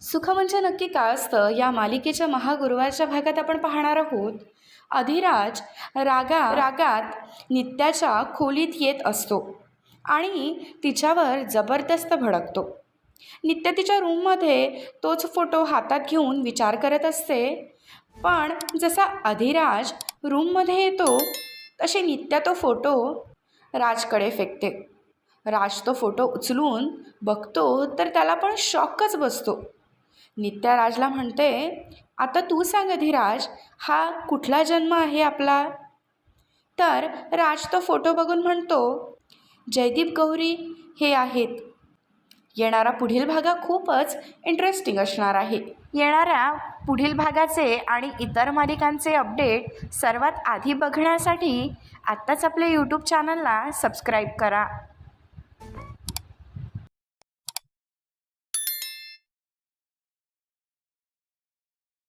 सुख म्हणजे नक्की काय असतं? या मालिकेच्या महागुरुवारच्या भागात आपण पाहणार आहोत. अधिराज रागा रागात नित्याच्या खोलीत येत असतो आणि तिच्यावर जबरदस्त भडकतो. नित्य तिच्या रूममध्ये तोच फोटो हातात घेऊन विचार करत असते. पण जसा अधिराज रूममध्ये येतो तसे नित्या तो फोटो राजकडे फेकते. राज तो फोटो उचलून बघतो तर त्याला पण शॉकच बसतो. नित्या राजला म्हणते आता तू सांग अधिराज हा कुठला जन्म आहे आपला? तर राज तो फोटो बघून म्हणतो जयदीप गौरी हे आहेत. येणारा पुढील भागा खूपच इंटरेस्टिंग असणार आहे. येणाऱ्या पुढील भागाचे आणि इतर मालिकांचे अपडेट सर्वात आधी बघण्यासाठी आत्ताच आपल्या यूट्यूब चॅनलला सबस्क्राईब करा.